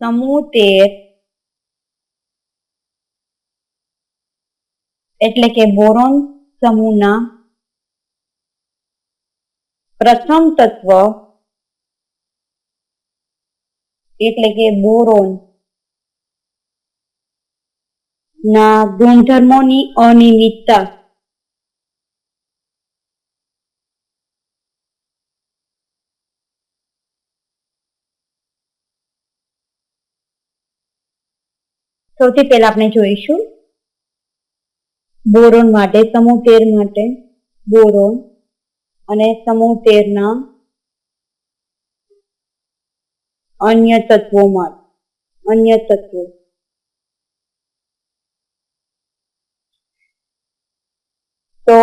સમૂહ તેર એટલે કે બોરોન સમૂહના પ્રથમ તત્વ એટલે કે બોરોન ના ગુણધર્મોની અનિયમિતતા સૌથી પહેલા આપણે જોઈશું. બોરોન માટે, સમૂહ તેર માટે, બોરોન અને સમૂહ તેરના અન્ય તત્વોમાં, અન્ય તત્વો. તો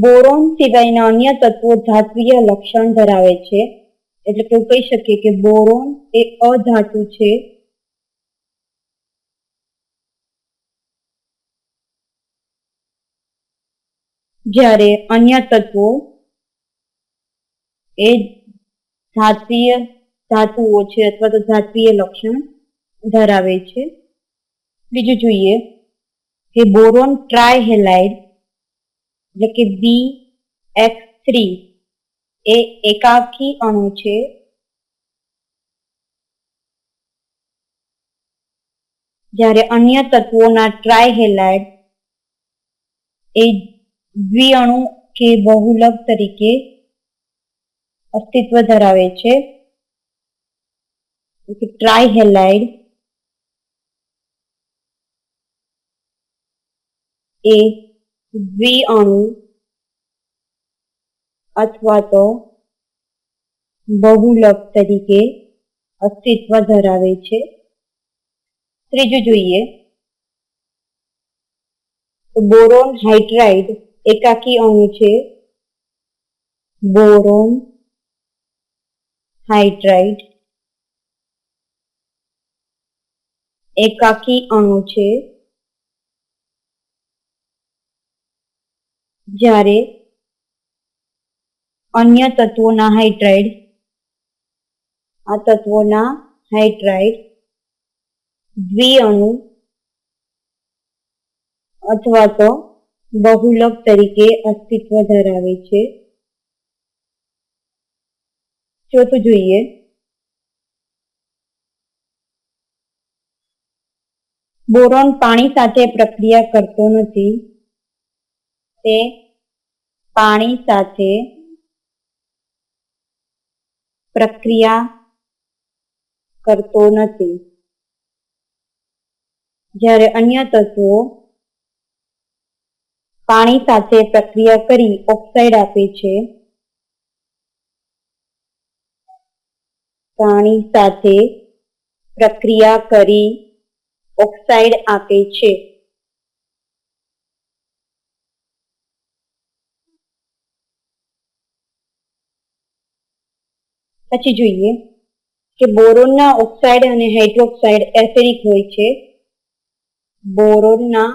બોરોન સિવાયના અન્ય તત્વો ધાત્વીય લક્ષણ ધરાવે છે. એટલે કે કહી શકીએ કે બોરોન એ અધાતુ છે. જ્યારે અન્ય તત્વો એ ધાતીય ધાતુઓ છે અથવા તો ધાતીય લક્ષણ ધરાવે છે. બીજું જોઈએ કે બોરોન ટ્રાયહેલાઇડ એટલે કે બી એક્સ થ્રી એ એકાકી અણુ છે. જ્યારે અન્ય તત્વોના ટ્રાયહેલાઇડ એ દ્વિઅણુ કે બહુલક તરીકે અસ્તિત્વ ધરાવે છે. ટ્રાયહેલાઇડ એ દ્વિઅણુ અથવા તો બહુલક તરીકે અસ્તિત્વ ધરાવે છે. ત્રીજું જોઈએ. બોરોન હાઇડ્રાઇડ એકાકી અણુ છે. બોરોન, હાઇડ્રાઇડ, એકાકી અણુ છે. જ્યારે અન્ય તત્વોના હાઇડ્રાઇડ, આ તત્વોના હાઇડ્રાઇડ દ્વિઅણુ અથવા તો બહુલક તરીકે અસ્તિત્વ ધરાવે છે. ચોથું જોઈએ. બોરોન પાણી સાથે પ્રક્રિયા કરતો નથી. તે પાણી સાથે પ્રક્રિયા કરતો નથી. જ્યારે અન્ય તત્વો પાણી સાથે પ્રક્રિયા કરી ઓક્સાઇડ આપે છે. પાણી સાથે પ્રક્રિયા કરી ઓક્સાઇડ આપે છે. પછી જોઈએ કે બોરોનના ઓક્સાઇડ અને હાઇડ્રોક્સાઇડ એસેરિક હોય છે. બોરોનના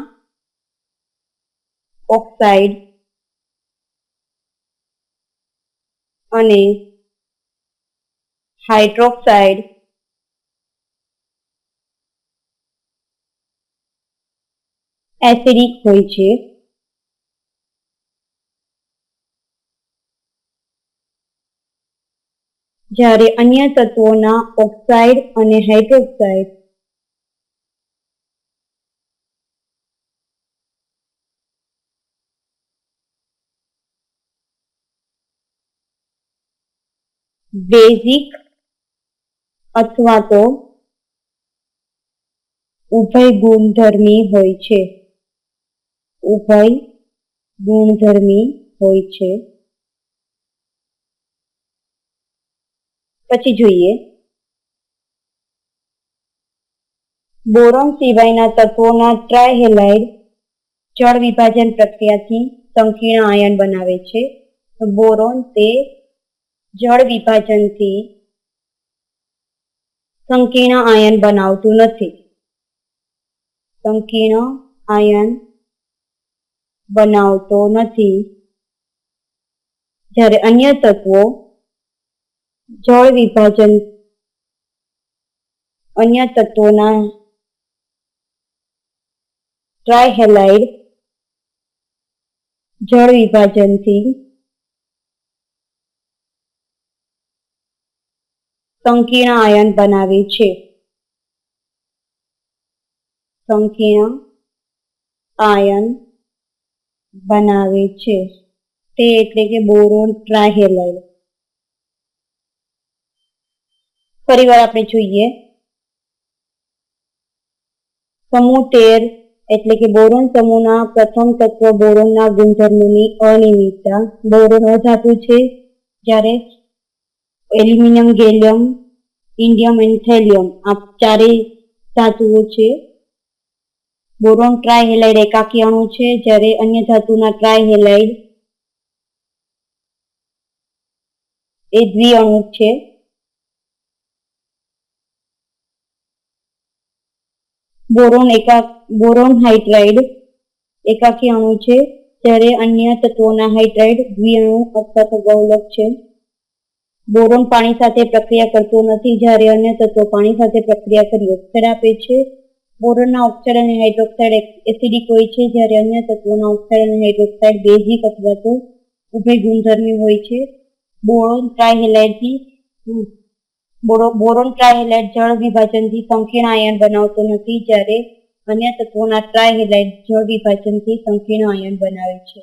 ઓક્સાઇડ અને હાઇડ્રોક્સાઇડ એસિડિક હોય છે. જ્યારે અન્ય તત્વોના ઓક્સાઇડ અને હાઇડ્રોક્સાઇડ બેઝિક અથવા તો ઉભય ગુણધર્મી હોય છે. ઉભય ગુણધર્મી હોય છે. પછી જોઈએ. બોરોન સિવાયના તત્વોના ટ્રાયહેલાઇડ જળ વિભાજન પ્રક્રિયાથી સંકીર્ણ આયન બનાવે છે. બોરોન તે જળ વિભાજનથી સંકીર્ણ આયન બનાવતું નથી. સંકીર્ણ આયન બનાવતો નથી. જ્યારે અન્ય તત્વો જળ વિભાજન, અન્ય તત્વોના ટ્રાયહેલાઇડ જળ વિભાજનથી સંકીર્ણ આયન બનાવે છે. સંકીર્ણ આયન બનાવે છે. તે એટલે કે બોરોન ટ્રાહેલાઇડ. ફરી વાર આપણે જોઈએ. સમૂહ તેર એટલે કે બોરોન સમૂહના પ્રથમ તત્વ બોરોનના ગુણધર્મોની અનિયમિતતા. બોરોન અધાતુ છે જ્યારે aluminium, gallium indium and thallium આ ચારેય ધાતુઓ છે. બોરોન ટ્રાયહેલાઇડ એકાકી અણુ છે. જ્યારે અન્ય ધાતુના ટ્રાયહેલાઇડ એ દ્વિઅણુ છે. બોરોન એકા, બોરોન હાઇડ્રાઇડ એકાકી અણુ છે. જ્યારે અન્ય તત્વોના હાઇડ્રાઇડ દ્વિઅણુ અથવા તો ગૌલક છે. બોરોન પાણી સાથે પ્રક્રિયા કરતો નથી, જ્યારે અન્ય તત્વો પાણી સાથે પ્રક્રિયા કરી ઓક્સાઇડ આપે છે. બોરોનના ઓક્સાઇડ અને હાઇડ્રોક્સાઇડ એસિડિક હોય છે, જ્યારે અન્ય તત્વોના ઓક્સાઇડ અને હાઇડ્રોક્સાઇડ બેઝિક અથવા તો ઉભય ગુણધર્મી હોય છે. બોરોન ટ્રાયહેલાઇડથી બોરોન ટ્રાયહેલાઇડ જળ વિભાજનથી સંકીર્ણ આયન બનાવતો નથી, જ્યારે અન્ય તત્વોના ટ્રાયહેલાઇડ જળ વિભાજનથી સંકીર્ણ આયન બનાવે છે.